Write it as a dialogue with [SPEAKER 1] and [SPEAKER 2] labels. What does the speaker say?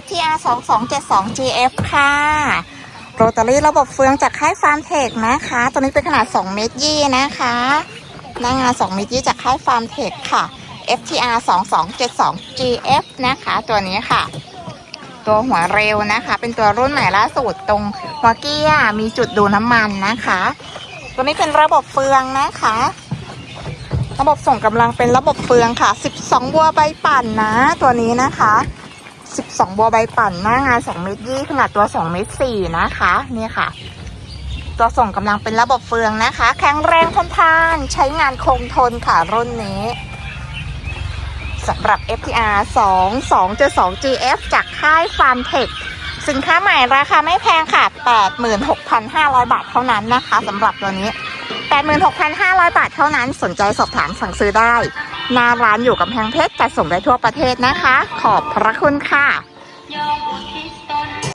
[SPEAKER 1] FTR 2272 GF ค่ะโรตารี่ระบบเฟืองจากค่ายฟาร์มเทคนะคะ ตัวนี้เป็นขนาด 2 เมตรยี่นะคะหน้างาน2เมตรยี่จากค่ายฟาร์มเทคค่ะ FTR 2272 GF นะคะ ตัวนี้ค่ะ ตัวหัวเร็วนะคะ เป็นตัวรุ่นใหม่ล่าสุดตรงหัวเกียร์มีจุดดูน้ำมันนะคะ ตัวนี้เป็นระบบเฟืองนะคะ ระบบส่งกำลังเป็นระบบเฟืองค่ะ 12บัวใบปั่นนะ ตัวนี้นะคะ 12 บัวใบปั่นหน้างาน2เมตรยี่ขนาดตัว2เมตรสี่นะคะ นี่ค่ะ ตัวส่งกำลังเป็นระบบเฟืองนะคะ แข็งแรงทนทานใช้งานคงทนค่ะรุ่นนี้สำหรับ FTR 2 2 2 GF จากค่ายฟาร์มเทคสินค้าใหม่ราคาไม่แพงค่ะ 86,500 บาทเท่านั้นนะคะสำหรับตัวนี้ 86,500 บาทเท่านั้นสนใจสอบถามสั่งซื้อได้ หน้าร้านอยู่กับแพงเพชรจัดส่งได้ทั่วประเทศนะคะ ขอบพระคุณค่ะ